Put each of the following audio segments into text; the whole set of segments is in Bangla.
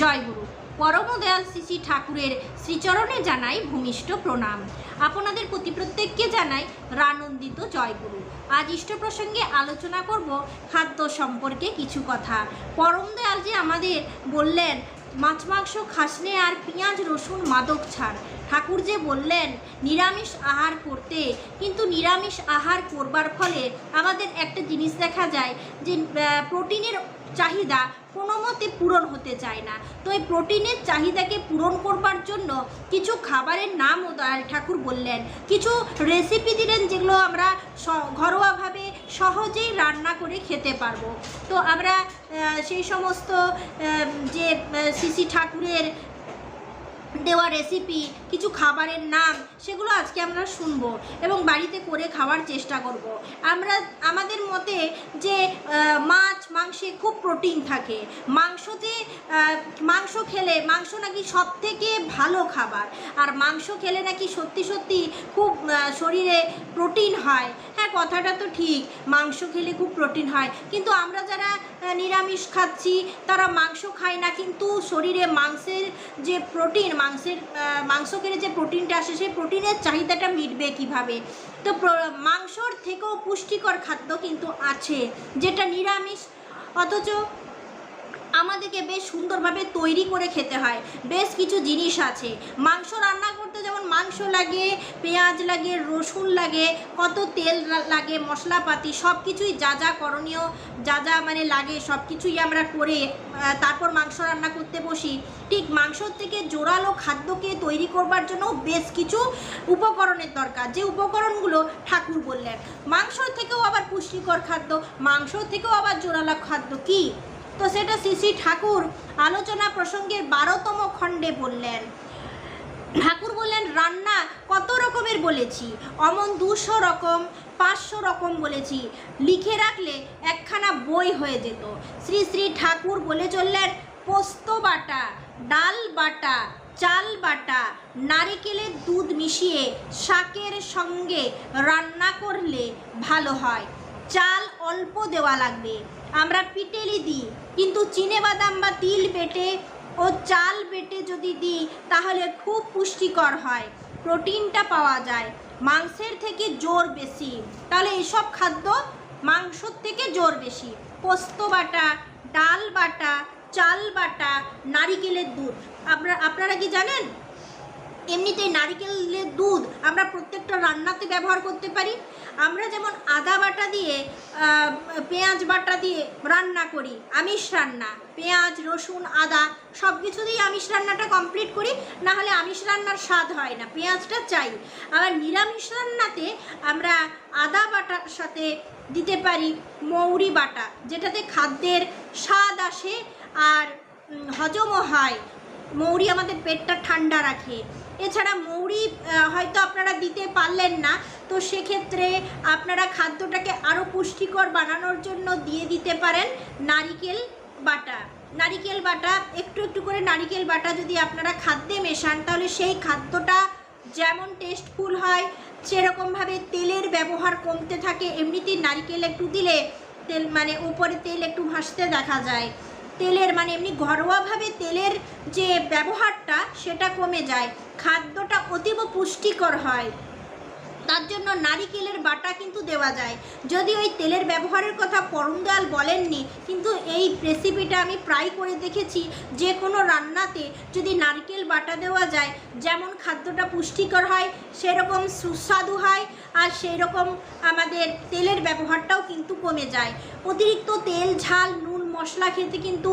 জয়গুরু। পরমদয়াল শ্রী শ্রী ঠাকুরের শ্রীচরণে জানাই ভূমিষ্ঠ প্রণাম। আপনাদের প্রতি প্রত্যেককে জানাই রানন্দিত জয়গুরু। আজ ইষ্ট প্রসঙ্গে আলোচনা করব খাদ্য সম্পর্কে কিছু কথা। পরমদয়াল যে আমাদের বললেন, মাছ, মাংস, খাসনে আর পেঁয়াজ, রসুন, মাদক ছাড়। ঠাকুর যে বললেন, নিরামিষ আহার করতে, কিন্তু নিরামিষ আহার করবার ফলে আমাদের একটা জিনিস দেখা যায় যে প্রোটিনের চাহিদা কোনো মতে পূরণ হতে চায় না। তো এই প্রোটিনের চাহিদাকে পূরণ করবার জন্য কিছু খাবারের নামও দয়াল ঠাকুর বললেন। কিছু রেসিপি দিলেন যেগুলো আমরা ঘরোয়াভাবে সহজেই রান্না করে খেতে পারব। তো আমরা সেই সমস্ত যে সিসি ঠাকুরের দেওয়া রেসিপি কিছু খাবারের নাম, সেগুলো আজকে আমরা শুনব এবং বাড়িতে করে খাওয়ার চেষ্টা করব। আমরা, আমাদের মতে যে মাছ, মাংসে খুব প্রোটিন থাকে। মাংসতে মাংস খেলে, মাংস নাকি সব থেকে ভালো খাবার। আর মাংস খেলে নাকি সত্যি সত্যি খুব শরীরে প্রোটিন হয়। কথাটা তো ঠিক। মাংস খেলে খুব প্রোটিন হয়। কিন্তু আমরা যারা নিরামিষ খাচ্ছি, তারা মাংস খায় না। কিন্তু শরীরে মাংসের যে প্রোটিন, মাংসের মাংস খেলে যে প্রোটিনটা আসে, সেই প্রোটিনের চাহিদাটা মিটবে কীভাবে? তো মাংসর থেকেও পুষ্টিকর খাদ্য কিন্তু আছে, যেটা নিরামিষ। অথচ আমাদেরকে বেশ সুন্দরভাবে তৈরি করে খেতে হয়। বেশ কিছু জিনিস আছে। মাংস রান্না করতে যেমন মাংস লাগে, পেঁয়াজ লাগে, রসুন লাগে, কত তেল লাগে, মশলাপাতি সব কিছুই যা যা করণীয়, যা যা মানে লাগে সব কিছুই আমরা করে তারপর মাংস রান্না করতে বসি। ঠিক মাংসর থেকে জোরালো খাদ্যকে তৈরি করবার জন্য বেশ কিছু উপকরণের দরকার। যে উপকরণগুলো ঠাকুর বললেন। মাংসর থেকেও আবার পুষ্টিকর খাদ্য, মাংস থেকেও আবার জোরালো খাদ্য কী? তো সেটা শ্রী ঠাকুর আলোচনা প্রসঙ্গের বারোতম খণ্ডে বললেন। ঠাকুর বললেন, রান্না কত রকমের বলেছি? অমন দুশো রকম, পাঁচশো রকম বলেছি। লিখে রাখলে একখানা বই হয়ে যেত। শ্রী শ্রী ঠাকুর বলে চললেন, পোস্ত বাটা, ডাল বাটা, চাল বাটা, নারিকেলের দুধ মিশিয়ে শাকের সঙ্গে রান্না করলে ভালো হয়। চাল অল্প দেওয়া লাগবে। আমরা পিটেলি দিই কিন্তু চিনে বাদাম বা তিল বেটে ও চাল বেটে যদি দিই, তাহলে খুব পুষ্টিকর হয়। প্রোটিনটা পাওয়া যায়। মাংসের থেকে জোর বেশি। তাহলে এসব খাদ্য মাংসর থেকে জোর বেশি। পোস্ত বাটা, ডাল বাটা, চাল বাটা, নারিকেলের দুধ। আপনারা আপনারা কি জানেন? এমনিতেই নারিকেলের দুধ আমরা প্রত্যেকটা রান্নাতে ব্যবহার করতে পারি। আমরা যেমন আদা বাটা দিয়ে পেঁয়াজ বাটা দিয়ে রান্না করি, আমিষ রান্না, পেঁয়াজ, রসুন, আদা সব কিছু দিয়ে আমিষ রান্নাটা কমপ্লিট করি না হলে আমিষ রান্নার স্বাদ হয় না, পেঁয়াজটা চাই। আবার নিরামিষ রান্নাতে আমরা আদা বাটার সাথে দিতে পারি মৌরি বাটা, যেটাতে খাদ্যের স্বাদ আসে আর হজমও হয়। মৌরি আমাদের পেটটা ঠান্ডা রাখে। এছাড়া মৌরি হয়তো আপনারা দিতে পারলেন না, তো সেক্ষেত্রে আপনারা খাদ্যটাকে আরও পুষ্টিকর বানানোর জন্য দিয়ে দিতে পারেন নারিকেল বাটা। নারিকেল বাটা, একটু একটু করে নারিকেল বাটা যদি আপনারা খাদ্যে মেশান, তাহলে সেই খাদ্যটা যেমন টেস্টফুল হয়, সেরকমভাবে তেলের ব্যবহার কমতে থাকে, এমনিতেই নারিকেল একটু দিলে তেল মানে উপরে তেল একটু ভাসতে দেখা যায়। তেলের মানে এমনি ঘরোয়াভাবে তেলের যে ব্যবহারটা, সেটা কমে যায়। খাদ্যটা অতীব পুষ্টিকর হয়। তার জন্য নারিকেলের বাটা কিন্তু দেওয়া যায়। যদি ওই তেলের ব্যবহারের কথা পরমদয়াল বলেননি, কিন্তু এই রেসিপিটা আমি প্রায় করে দেখেছি। যে কোনো রান্নাতে যদি নারকেল বাটা দেওয়া যায়, যেমন খাদ্যটা পুষ্টিকর হয়, সেরকম সুস্বাদু হয়, আর সেই রকম আমাদের তেলের ব্যবহারটাও কিন্তু কমে যায়। অতিরিক্ত তেল, ঝাল, নুন মশলা খেতে কিন্তু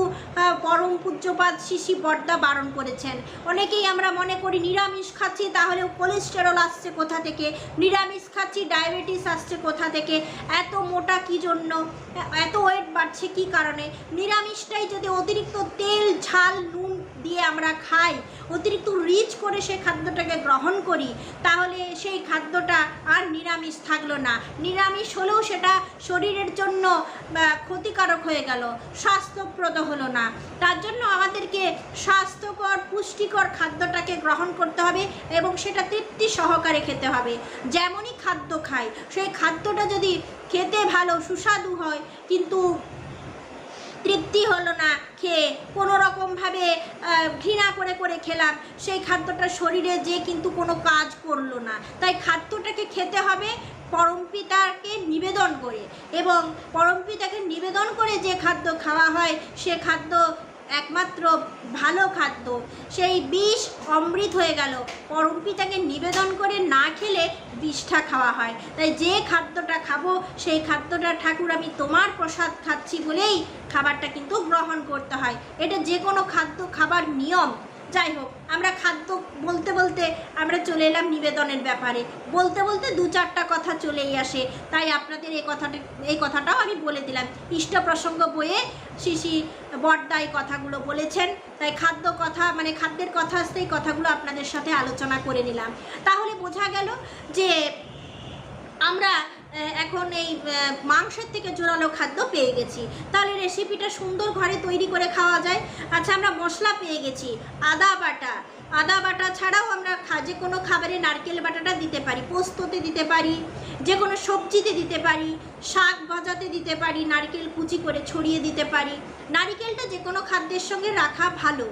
পরম পূজ্যপাত শিশি পর্দা বারণ করেছেন। অনেকেই আমরা মনে করি নিরামিষ খাচ্ছি তাহলে কোলেস্টেরল আসছে কোথা থেকে? নিরামিষ খাচ্ছি, ডায়াবেটিস আসছে কোথা থেকে? এত মোটা কি জন্য? এত ওয়েট বাড়ছে কি কারণে? নিরামিষটাই যদি অতিরিক্ত তেল, ঝাল, নুন দিয়ে আমরা খাই, অতিরিক্ত রিচ করে সেই খাদ্যটাকে গ্রহণ করি, তাহলে সেই খাদ্যটা আর নিরামিষ থাকল না। নিরামিষ হলেও সেটা শরীরের জন্য ক্ষতিকারক হয়ে গেল, স্বাস্থ্যপ্রদ হলো না। তার জন্য আমাদেরকে স্বাস্থ্যকর, পুষ্টিকর খাদ্যটাকে গ্রহণ করতে হবে এবং সেটা তৃপ্তি সহকারে খেতে হবে। যেমনই খাদ্য খাই, সেই খাদ্যটা যদি খেতে ভালো, সুস্বাদু হয়, কিন্তু তৃপ্তি হলো না। খেয়ে কোনো রকমভাবে ঘৃণা করে করে খেলাম। সেই খাদ্যটা শরীরে যে কিন্তু কোনো কাজ করল না। তাই খাদ্যটাকে খেতে হবে পরমপিতাকে নিবেদন করে। এবং পরমপিতাকে নিবেদন করে যে খাদ্য খাওয়া হয়, সে খাদ্য একমাত্র ভালো খাদ্য। সেই বিষ অমৃত হয়ে গেল। পরমপিতাকে নিবেদন করে না খেলে বিষটা খাওয়া হয়। তাই যে খাদ্যটা খাব, সেই খাদ্যটা ঠাকুর আমি তোমার প্রসাদ খাচ্ছি বলেই খাবারটা কিন্তু গ্রহণ করতে হয়। এটা যে কোনো খাদ্য খাবার নিয়ম। যাই হোক, আমরা খাদ্য বলতে বলতে আমরা চলে এলাম নিবেদনের ব্যাপারে। বলতে বলতে দু চারটা কথা চলেই আসে। তাই আপনাদের এই কথাটা, এই কথাটাও আমি বলে দিলাম। ইষ্ট প্রসঙ্গ বইয়ে শিশি বর্দা এই কথাগুলো বলেছেন। তাই খাদ্য কথা মানে খাদ্যের কথা আসতে এই কথাগুলো আপনাদের সাথে আলোচনা করে নিলাম। তাহলে বোঝা গেল যে আমরা এখন এই মাংসের থেকে জোরালো খাদ্য পেয়ে গেছি। তাহলে রেসিপিটা সুন্দর ঘরে তৈরি করে খাওয়া যায়। আচ্ছা আমরা মশলা পেয়ে গেছি। আদা বাটা। আদা বাটা ছাড়াও আমরা যে কোনো খাবারে নারকেল বাটাটা দিতে পারি, পোস্ততে দিতে পারি, যে কোনো সবজিতে দিতে পারি, শাক ভাজাতে দিতে পারি, নারকেল কুচি করে ছড়িয়ে দিতে পারি। নারকেলটা যে কোনো খাদ্যের সঙ্গে রাখা ভালো।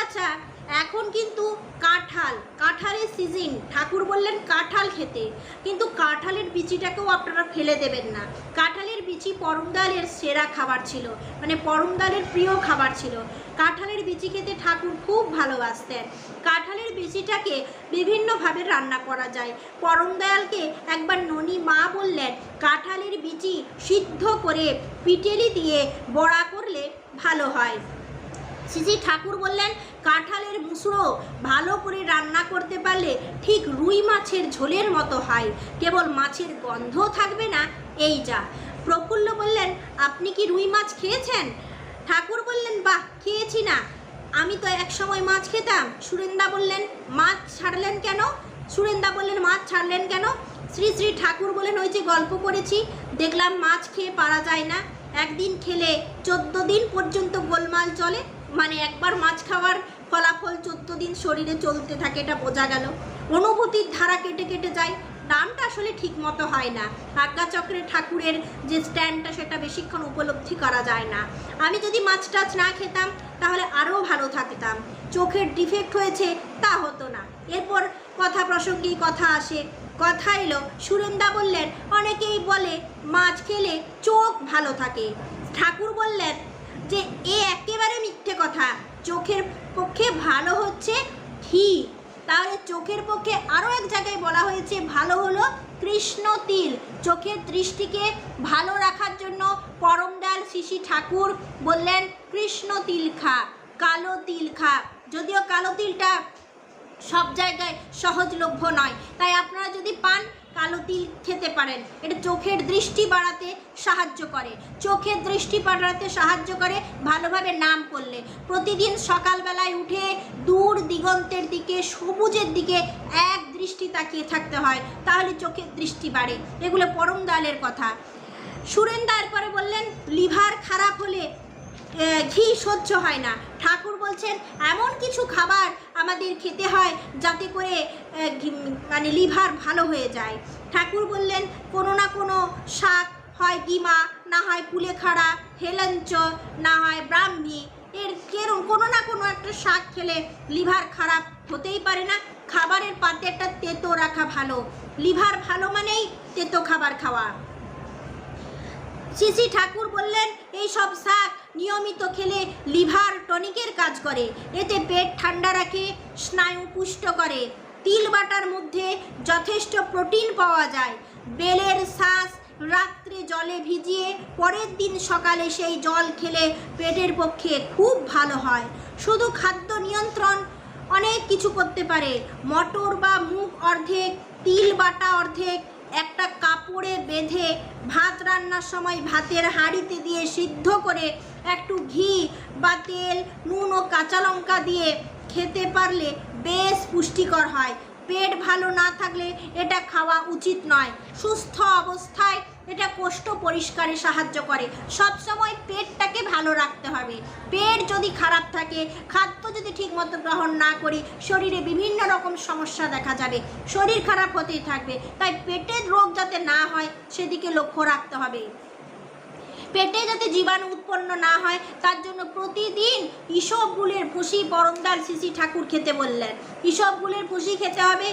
আচ্ছা এখন কিন্তু কাঁঠাল, কাঁঠালের সিজন ঠাকুর বললেন কাঁঠাল খেতে। কিন্তু কাঁঠালের বিচিটাকেও আপনারা ফেলে দেবেন না। কাঁঠালের বিচি পরমদালের সেরা খাবার ছিল। মানে পরমদালের প্রিয় খাবার ছিল। কাঁঠালের বিচি খেতে ঠাকুর খুব ভালোবাসতেন। কাঁঠালের বিচিটাকে বিভিন্নভাবে রান্না করা যায়। পরমদয়ালকে একবার ননি মা বললেন, কাঁঠালের বিচি সিদ্ধ করে পিটেলি দিয়ে বড়া করলে ভালো হয়। শ্রী ঠাকুর বললেন, কাঁঠালের মুসড়ো ভালো করে রান্না করতে পারলে ঠিক রুই মাছের ঝোলের মতো হয়। কেবল মাছের গন্ধ থাকবে না, এই যা। প্রফুল্ল বললেন, আপনি কি রুই মাছ খেয়েছেন? ঠাকুর বললেন, বাহ, খেয়েছি না। আমি তো এক সময় মাছ খেতাম। সুরেন্দা বললেন, মাছ ছাড়লেন কেন? সুরেন্দা বললেন, মাছ ছাড়লেন কেন? শ্রী শ্রী ঠাকুর বলেন, ওই যে গল্প করেছি, দেখলাম মাছ খেয়ে পারা যায় না। একদিন খেলে চোদ্দ দিন পর্যন্ত গোলমাল চলে মানে একবার মাছ খাওয়ার ফলাফল চোদ্দ দিন শরীরে চলতে থাকে, এটা বোঝা গেল। অনুভূতির ধারা কেটে কেটে যায়, নামটা আসলে ঠিক মতো হয় না। আজ্ঞাচক্রের ঠাকুরের যে স্ট্যান্ডটা, সেটা বেশিক্ষণ উপলব্ধি করা যায় না। আমি যদি মাছ টাছ না খেতাম, তাহলে আরও ভালো থাকতাম। চোখের ডিফেক্ট হয়েছে, তা হতো না। এরপর কথা প্রসঙ্গেই কথা আসে। কথা এলো, সুরেন্দা বললেন, অনেকেই বলে, মাছ খেলে চোখ ভালো থাকে। ঠাকুর বললেন যে এ একেবারে মিথ্যে কথা। চোখের পক্ষে ভালো হচ্ছে ঘি। তাহলে চোখের পক্ষে আরও এক জায়গায় বলা হয়েছে ভালো হলো কৃষ্ণ তিল। চোখের দৃষ্টিকে ভালো রাখার জন্য পরমদাল শিশি ঠাকুর বললেন, কৃষ্ণ তিল খা, কালো তিল খা। যদিও কালো তিলটা সব জায়গায় সহজলভ্য নয়। তাই আপনারা যদি পান কালো তিল খেতে পারেন। এটা চোখের দৃষ্টি বাড়াতে সাহায্য করে। চোখের দৃষ্টি বাড়াতে সাহায্য করে ভালোভাবে নাম করলে। প্রতিদিন সকালবেলায় উঠে দূর দিগন্তের দিকে, সবুজের দিকে এক দৃষ্টি তাকিয়ে থাকতে হয়, তাহলে চোখের দৃষ্টি বাড়ে। এগুলো পরম দালের কথা। সুরেন্দা এরপরে বললেন, লিভার খারাপ হলে ঘি সহ্য হয় না। ঠাকুর বলছেন, এমন কিছু খাবার আমাদের খেতে হয় যাতে করে মানে লিভার ভালো হয়ে যায়। ঠাকুর বললেন, কোনো না কোনো শাক হয় গিমা, না হয় কুলেখাড়া হেলঞ্চ, না হয় ব্রাহ্মী। এর কেরম কোনো না কোনো একটা শাক খেলে লিভার খারাপ হতেই পারে না। খাবারের পাতে একটা তেতো রাখা ভালো। লিভার ভালো মানেই তেতো খাবার খাওয়া। শ্রী ঠাকুর বললেন এই সব শাক নিয়মিত খেলে লিভার টনিকের কাজ করে। এতে পেট ঠান্ডা রাখে, স্নায়ু পুষ্ট করে। তিল বাটার মধ্যে যথেষ্ট প্রোটিন পাওয়া যায়। বেলের শ্বাস রাত্রে জলে ভিজিয়ে পরের দিন সকালে সেই জল খেলে পেটের পক্ষে খুব ভালো হয়। শুধু খাদ্য নিয়ন্ত্রণ অনেক কিছু করতে পারে। মটর বা মুগ অর্ধেক, তিল বাটা অর্ধেক, একটা কাপড়ে বেঁধে ভাত রান্নার সময় ভাতের হাঁড়িতে দিয়ে সিদ্ধ করে একটু ঘি বা তেল, নুন ও কাঁচা লঙ্কা দিয়ে খেতে পারলে বেশ পুষ্টিকর হয়। পেট ভালো না থাকলে এটা খাওয়া উচিত নয়। সুস্থ অবস্থায় এটা কোষ্ঠ পরিষ্কারে সাহায্য করে। সবসময় পেটটাকে ভালো রাখতে হবে। পেট যদি খারাপ থাকে, খাদ্য যদি ঠিকমতো গ্রহণ না করি, শরীরে বিভিন্ন রকম সমস্যা দেখা যাবে। শরীর খারাপ হতেই থাকবে। তাই পেটের রোগ যাতে না হয়, সেদিকে লক্ষ্য রাখতে হবে। পেটে যাতে জীবাণু উৎপন্ন না হয়, তার জন্য প্রতিদিন ইসবগুলের ভুসি পরমদার শিশি ঠাকুর খেতে বললেন। ইসবগুলের ভুসি খেতে হবে।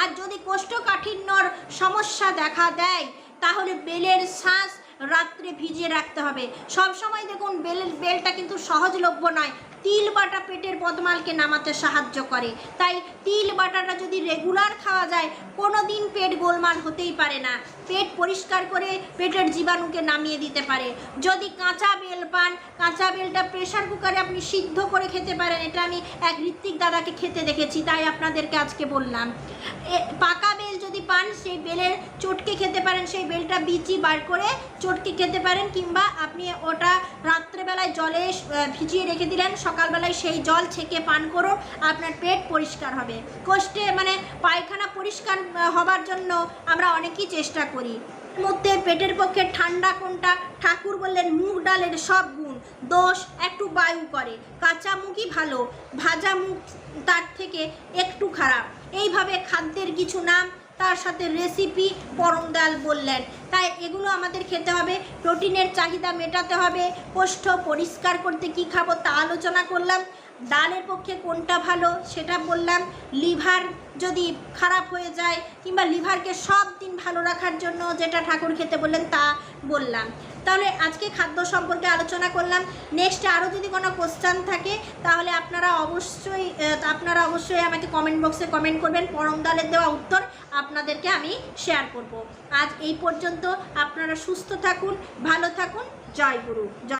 আর যদি কোষ্ঠকাঠিন্যর সমস্যা দেখা দেয়, তাহলে বেলের শ্বাস রাত্রে ভিজিয়ে রাখতে হবে। সব সময় দেখুন বেল, বেলটা কিন্তু সহজলভ্য নয়। তিল বাটা পেটের বদমালকে নামাতে সাহায্য করে। তাই তিল বাটাটা যদি রেগুলার খাওয়া যায় কোনো দিন পেট গোলমাল হতেই পারে না। পেট পরিষ্কার করে পেটের জীবাণুকে নামিয়ে দিতে পারে। যদি কাঁচা বেল পান, কাঁচা বেলটা প্রেশার কুকারে আপনি সিদ্ধ করে খেতে পারেন। এটা আমি এক ঋত্বিক দাদাকে খেতে দেখেছি, তাই আপনাদেরকে আজকে বললাম। পাকা বেল পান, সেই বেলের চটকে খেতে পারেন, সেই বেলটা বিচি বার করে চটকে খেতে পারেন, কিংবা আপনি ওটা রাত্রেবেলায় জলে ভিজিয়ে রেখে দিলেন, সকালবেলায় সেই জল ছেঁকে পান করুন, আপনার পেট পরিষ্কার হবে। কষ্টে মানে পায়খানা পরিষ্কার হবার জন্য আমরা অনেকেই চেষ্টা করি। মধ্যে পেটের পক্ষে ঠান্ডা কোনটা? ঠাকুর বললেন, মুগ ডালের সব গুণ। দোষ একটু বায়ু করে। কাঁচা মুখই ভালো। ভাজা মুখ তার থেকে একটু খারাপ। এইভাবে খাদ্যের কিছু নাম তার সাথে রেসিপি পরমদাল বললেন। তাই এগুলো আমাদের খেতে হবে প্রোটিনের চাহিদা মেটাতে হবে কোষ্ঠ পরিষ্কার করতে কি খাব তা আলোচনা করলাম। ডালের পক্ষে কোনটা ভালো সেটা বললাম। লিভার যদি খারাপ হয়ে যায় কিংবা লিভারকে সব দিন ভালো রাখার জন্য যেটা ঠাকুর খেতে বললেন তা বললাম। তাহলে আজকে খাদ্য সম্পর্কে আলোচনা করলাম। নেক্সট আরও যদি কোনো কোশ্চান থাকে, তাহলে আপনারা অবশ্যই আপনারা অবশ্যই আমাকে কমেন্ট বক্সে কমেন্ট করবেন। পরম দালের দেওয়া উত্তর আপনাদেরকে আমি শেয়ার করব। আজ এই পর্যন্ত আপনারা সুস্থ থাকুন, ভালো থাকুন। জয় গুরু। জয়